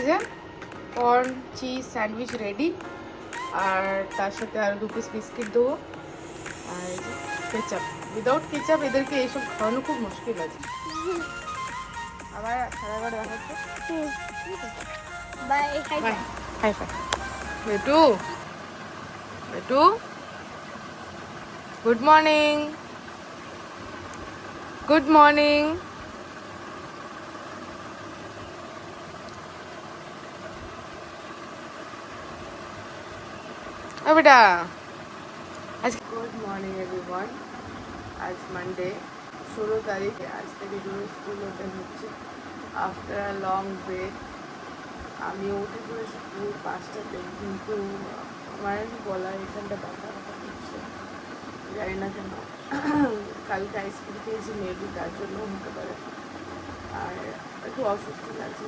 এই যে corn cheese sandwich ready আর তার সাথে আর দু পিস বিস্কিট দেবো। আর কেচাপ উইদাউট কেচাপ এদেরকে এইসব খাওয়ানো খুব মুশকিল আছে আবার হাই ফাই বেটু বেটু গুড মর্নিং গুড মর্নিং ও বেটা। গুড মর্নিং এভরিওয়ান আজ মানডে ষোলো তারিখে আজ থেকে জুন স্কুল ওপেন হচ্ছে। আফটার আ লং ব্রেক আমি উঠে পড়েছি পুরো পাঁচটাতে, কিন্তু আমার গলার এখানটা ব্যথা ব্যথা করছে। জানি না কেন। কালকে আইসক্রিম খেয়েছি মেবি তার জন্য হতে পারে। আর একটু অসুস্থ লাগছে।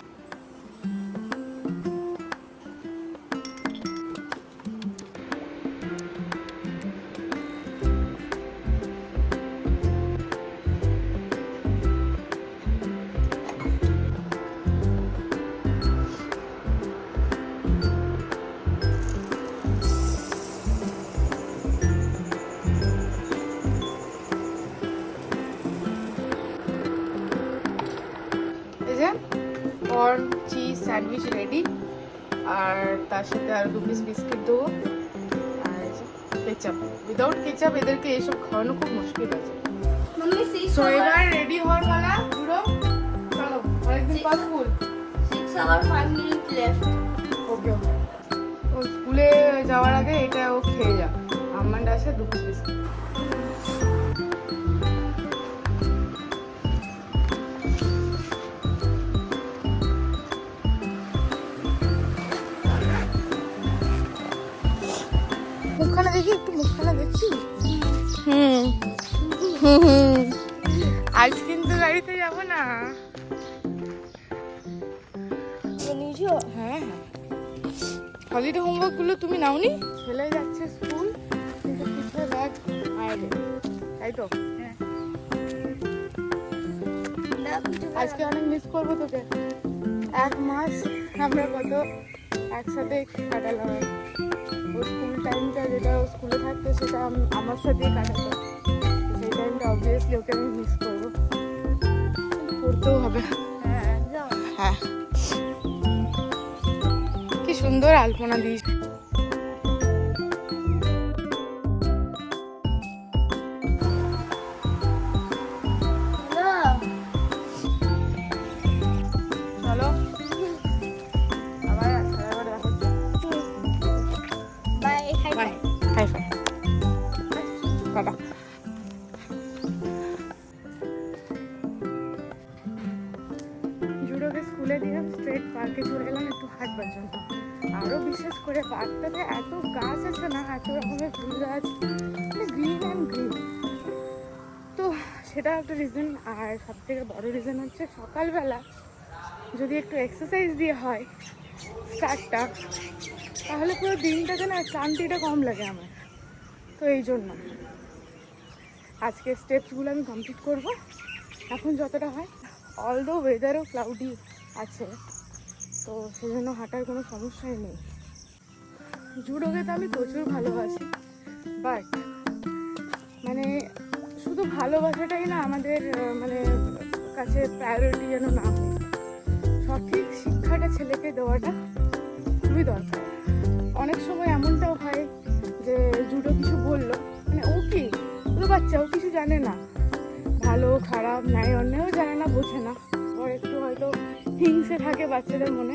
আর দু পিস বিস্কিট দেবো। আর কেচাপ উইদাউট কেচাপ এদেরকে এইসব খাওয়ানো খুব মুশকিল আছে সো এবার রেডি হওয়ার পালা পুরো। চলো অনেকদিন পর school six hour five minute left okay okay ও স্কুলে যাওয়ার আগে এটা ও খেয়ে যা আমার আছে দু পিস বিস্কিট। আজ কিন্তু গাড়িতে যাব না। হ্যাঁ হ্যাঁ। হলিডে হোমওয়ার্কগুলো তুমি নাওনি? ছেলে যাচ্ছে স্কুল কিন্তু ব্যাগ বাইরে। তাই তো? আজকে অনেক মিস করব তোকে। এক মাস আমরা কত একসাথে কাটালাম। ও স্কুল টাইমটা যেটা স্কুলে থাকতো সেটা আমার সাথেই কাটাতো। অবভিয়াসলি ওকে আমি মিস করব। পড়তেও হবে। হ্যাঁ হ্যাঁ। কি সুন্দর আলপনা দিস স্কুলে দিয়ে স্ট্রেট পার্কে চলে গেলাম একটু হাঁটবার জন্য আরও বিশেষ করে পার্কটাতে এত গাছ আছে না, এত রকমের ফুল গাছ মানে গ্রিন অ্যান্ড গ্রিন তো সেটা একটা রিজন আর সব থেকে বড় রিজন হচ্ছে সকালবেলা যদি একটু এক্সারসাইজ দিয়ে হয় স্টার্টটা তাহলে পুরো দিনটাতে না ক্লান্তিটা কম লাগে আমার। তো এই জন্য আজকে স্টেপসগুলো আমি কমপ্লিট করব। এখন যতটা হয় অল দো ওয়েদারও ক্লাউডি আছে। তো সেজন্য হাঁটার কোনো সমস্যাই নেই। জুডোকে তো আমি প্রচুর ভালোবাসি বাট মানে শুধু ভালোবাসাটাই না, আমাদের মানে কাছে প্রায়োরিটি যেন না হয়। সঠিক শিক্ষাটা ছেলেকে দেওয়াটা খুবই দরকার। অনেক সময় এমনটাও হয় যে জুডো কিছু বলল মানে ও কি? ও বাচ্চা, ও কিছু জানে না। ভালো, খারাপ, ন্যায়, অন্যায়ও জানে না, বোঝে না। ওর একটু হয়তো হিংসে থাকে বাচ্চাদের মনে,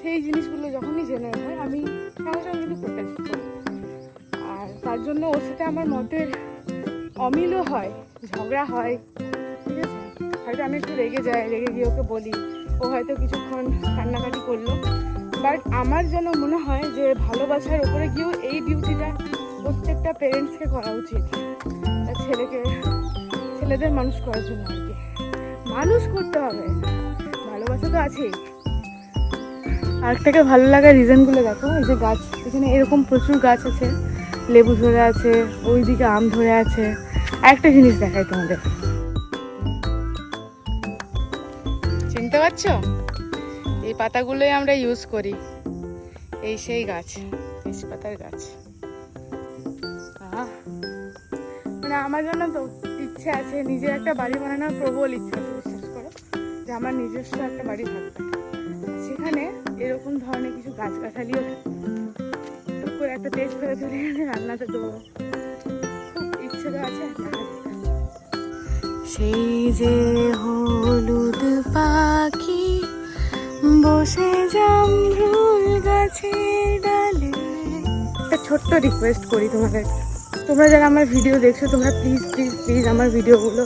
সেই জিনিসগুলো যখনই জেনে হয় আমি সঙ্গে সঙ্গে কিন্তু প্রোটেস্ট করি আর তার জন্য ওর সাথে আমার মতের অমিলও হয়, ঝগড়া হয়, ঠিক আছে? হয়তো আমি একটু রেগে যাই, রেগে গিয়ে ওকে বলি, ও হয়তো কিছুক্ষণ কান্নাকাটি করল। বাট আমার যেন মনে হয় যে ভালোবাসার ওপরে গিয়েও এই ডিউটিটা প্রত্যেকটা পেরেন্টসকে করা উচিত। ছেলেকে, ছেলেদের মানুষ করার জন্য আর কি। মানুষ করতে হবে। ভালোবাসা তো আছেই। আর থেকে ভালো লাগার রিজনগুলো দেখো, এই যে গাছ, এখানে এরকম প্রচুর গাছ আছে, লেবু ধরে আছে, ওইদিকে আম ধরে আছে। একটা জিনিস দেখাই তোমাদের। চিনতে পারছ? এই পাতাগুলোই আমরা ইউজ করি। এই সেই গাছ তেজপাতার গাছ। মানে আমার জন্য তো ইচ্ছে আছে নিজের একটা বাড়ি বানানোর প্রবল ইচ্ছে আছে। যে আমার নিজস্ব একটা বাড়ি থাকবে সেখানে এরকম ধরনের কিছু গাছগাছালিও টুক করে একটা তেজ ফেলে তুলে এনে রান্নাতে দেবো। খুব ইচ্ছে তো আছে সেই যে হলুদ পাখি বসে জামরুল গাছের ডালে। একটা ছোট্ট রিকোয়েস্ট করি তোমাদের। তোমরা যারা আমার ভিডিও দেখছ তোমরা প্লিজ প্লিজ প্লিজ আমার ভিডিওগুলো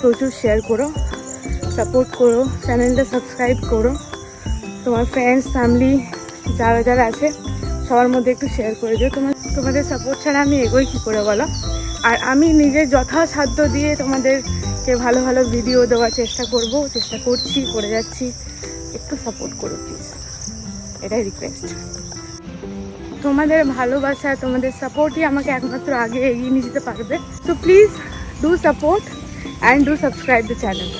প্রচুর শেয়ার করো। সাপোর্ট করো চ্যানেলটা সাবস্ক্রাইব করো। তোমার ফ্রেন্ডস ফ্যামিলি যারা যারা আছে, সবার মধ্যে একটু শেয়ার করে দিও। তোমার, তোমাদের সাপোর্ট ছাড়া আমি এগোই কী করে বলো? আর আমি নিজের যথাসাধ্য দিয়ে তোমাদেরকে ভালো ভালো ভিডিও দেওয়ার চেষ্টা করব, চেষ্টা করছি, করে যাচ্ছি। একটু সাপোর্ট করো প্লিজ এটাই রিকোয়েস্ট তোমাদের ভালোবাসা, তোমাদের সাপোর্টই আমাকে একমাত্র আগে এগিয়ে নিয়ে যেতে পারবে। So please do support and do subscribe the channel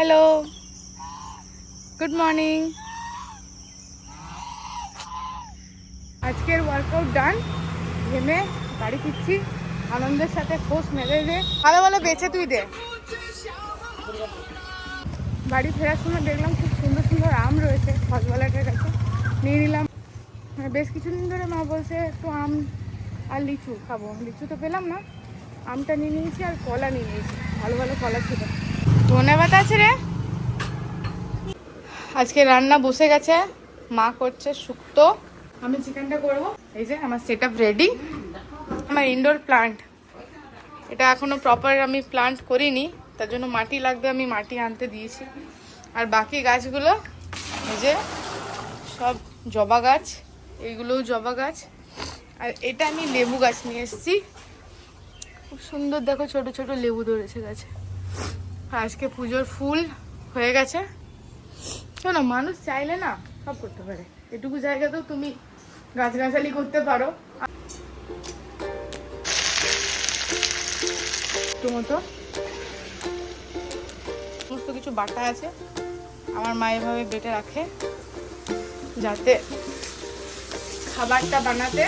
hello good morning আজকের ওয়ার্কআউট ডান ঘেমে বাড়ি ফিরছি। আনন্দের সাথে খোঁজ মেলে দে। ভালো ভালো বেছে তুই দে। বাড়ি ফেরার সময় দেখলাম খুব সুন্দর সুন্দর আম রয়েছে। ফলওয়ালাটার কাছে নিয়ে নিলাম। বেশ কিছুদিন ধরে মা বলছে, একটু আম আর লিচু খাব। লিচু তো পেলাম না। আমটা নিয়ে নিয়েছি আর কলা নিয়ে নিয়েছি। ভালো ভালো কলা ছিল। ধনে পাতা আছে রে। আজকে রান্না বসে গেছে। মা করছে শুক্তো। আমি চিকেনটা করব। এই যে আমার সেট রেডি আমার ইনডোর প্লান্ট এটা এখনও প্রপার আমি প্লান্ট করিনি। তার জন্য মাটি লাগবে, আমি মাটি আনতে দিয়েছি। আর বাকি গাছগুলো, এই যে সব জবা গাছ এইগুলোও জবা গাছ। আর এটা আমি লেবু গাছ নিয়ে এসেছি। খুব সুন্দর দেখো ছোট ছোট লেবু ধরেছে গাছে। আজকে পুজোর ফুল হয়ে গেছে। শোনো, মানুষ চাইলে না সব করতে পারে। এটুকু জায়গাতেও তুমি গাছগাছালি করতে পারো। একটু মতো। সমস্ত কিছু বাটা আছে। আমার মা এভাবে বেটে রাখে, যাতে খাবারটা বানাতে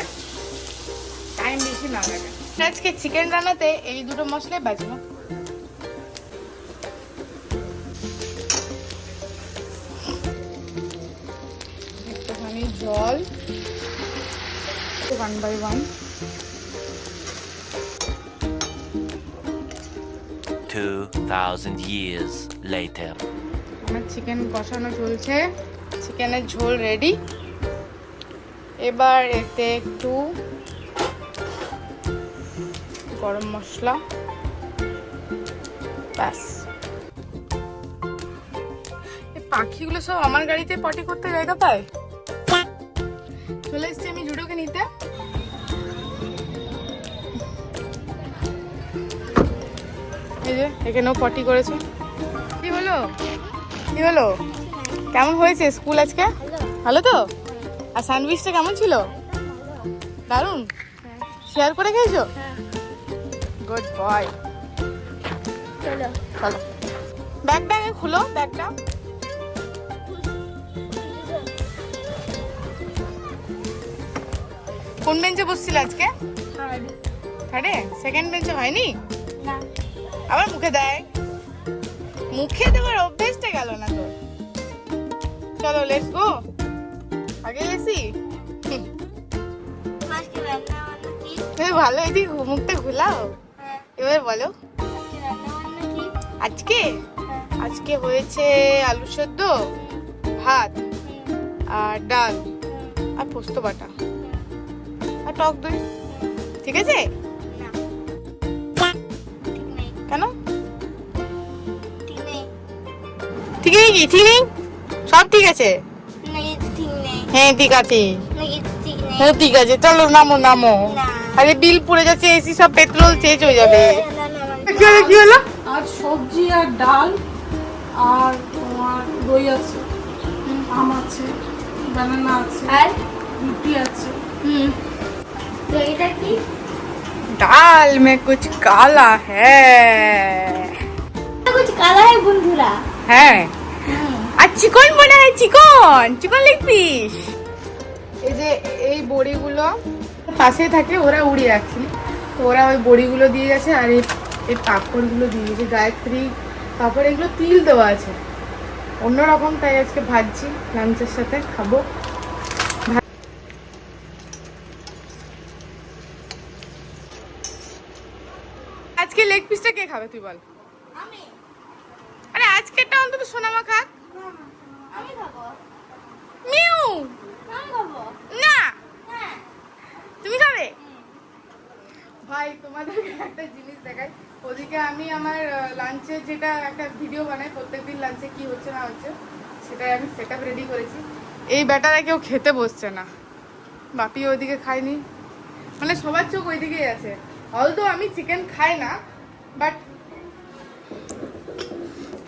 টাইম বেশি না লাগে। আজকে চিকেন রান্নাতে এই দুটো মশলাই বাজবো জল। One by one 2,000 years later. আমার চিকেন কষানো চলছে। চিকেনের ঝোল রেডি এবার এতে একটু গরম মশলা। ব্যাস। পাখিগুলো সব আমার গাড়িতে পটি করতে জায়গা পায় চলে এসছি আমি জুডোকে নিতে। এই যে এখানেও পটি করেছে। কি হলো? কি হলো? কেমন হয়েছে স্কুল আজকে? ভালো তো? আর স্যান্ডউইচটা কেমন ছিল? দারুণ শেয়ার করে খেয়েছো? গুড বয় চলো। ব্যাগটা খুলো ব্যাগটা। কোন বেঞ্চে বসছিল আজকে? থার্ডে। সেকেন্ড বেঞ্চে হয়নি? না। আবার মুখে দেয়? মুখে দেওয়ার অভ্যেসটা গেল না তো চলো লেটস গো আগে এসি তুমি ভালো এদিক মুখটা ঘুলাও। হ্যাঁ। এবার বলো। আজকে কি? আজকে? হ্যাঁ। হয়েছে আলু সেদ্ধ ভাত আর ডাল আর পোস্ত বাটা। টক দই? ঠিক আছে? কেন? ঠিক নেই। ঠিক নেই কি? ঠিক নেই? সব ঠিক আছে? হ্যাঁ ঠিক আছে। হ্যাঁ ঠিক আছে। চলো নামো নামো। আরে বিল পুড়ে যাচ্ছে এসি সব পেট্রোল চেঞ্জ হয়ে যাবে। হলো কি হলো? আর সবজি আর ডাল আর তোমার দই আছে আম আছে বানানা আছে আর? রুটি লাল মে কুছ কালা হ্যাঁ কুছ কালা হ্যাঁ বন্ধুরা হ্যাঁ আর চিকন মনে হয় চিকন চিকন লেগ পিস এই যে এই বড়িগুলো পাশে থাকে ওরা উড়ে রাখছি তো ওরা ওই বড়িগুলো দিয়ে গেছে আর এই এই পাপড়গুলো দিয়ে গেছে গায়ত্রী পাঁপড় এগুলো তিল দেওয়া আছে। অন্যরকম তাই আজকে ভাজছি লাঞ্চের সাথে খাব। লেগ পিসটা কে খাবে তুই বল? আমি। আরে আজকেরটা অন্তত সোনামা খাক আমি খাব। মিউ! না! হ্যাঁ। তুমি খাবে? ভাই তোমাদেরকে একটা জিনিস দেখাই। ওদিকে আমি আমার লাঞ্চে যেটা একটা ভিডিও বানাই প্রত্যেকদিন লাঞ্চে কি হচ্ছে না হচ্ছে সেটাই আমি সেট রেডি করেছি। এই ব্যাটারা কেউ খেতে বসছে না। বাপি ওইদিকে খায়নি। মানে সবার চোখ ওইদিকেই আছে। অলদো আমি চিকেন খাই না বাট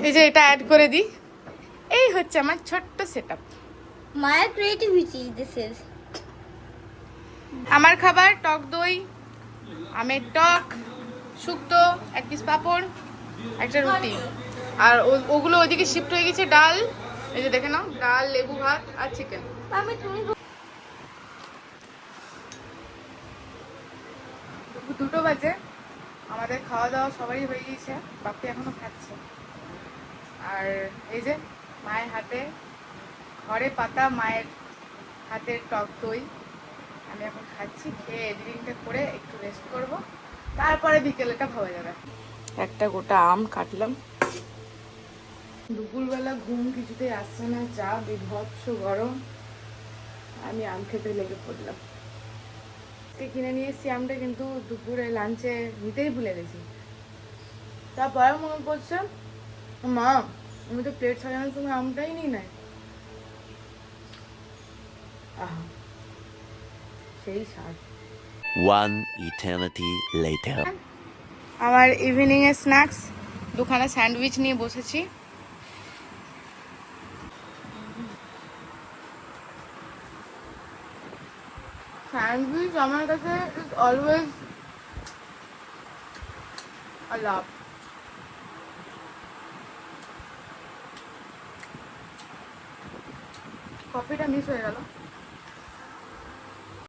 এই যে এটা অ্যাড করে দিই। এই হচ্ছে আমার ছোট্ট set up My creativity this is আমার খাবার টক দই আমের টক শুক্তো এক পিস পাঁপড় একটা রুটি। আর ওগুলো ওইদিকে শিফট হয়ে গেছে ডাল। এই যে দেখে নাও ডাল লেবু ভাত আর চিকেন আমি তুমি দুপুর দুটো বাজে আমাদের খাওয়া দাওয়া সবারই হয়ে গিয়েছে বাপি এখনও খাচ্ছে। আর এই যে মায়ের হাতে ঘরে পাতা মায়ের হাতের টক দই আমি এখন খাচ্ছি খেয়ে এডিটিংটা করে একটু রেস্ট করব। তারপরে বিকেলেটা ভাবা যাবে। একটা গোটা আম কাটলাম। দুপুরবেলা ঘুম কিছুতেই আসছে না যা বিভৎস গরম। আমি আম খেতে লেগে পড়লাম। আজকে কিনে নিয়ে এসেছি আমটা কিন্তু দুপুরে লাঞ্চে নিতেই ভুলে গেছি। তারপরে মনে পড়ছে মা আমি তো প্লেট সাজানোর সময় আমটাই নিই নাই। আহা সেই স্বাদ। One eternity later. আমার ইভিনিং এর স্ন্যাক্স দুখানা স্যান্ডউইচ নিয়ে বসেছি। স্যান্ডউইচ আমার কাছে ইজ অলওয়েজ লাভ কফিটা মিস হয়ে গেল।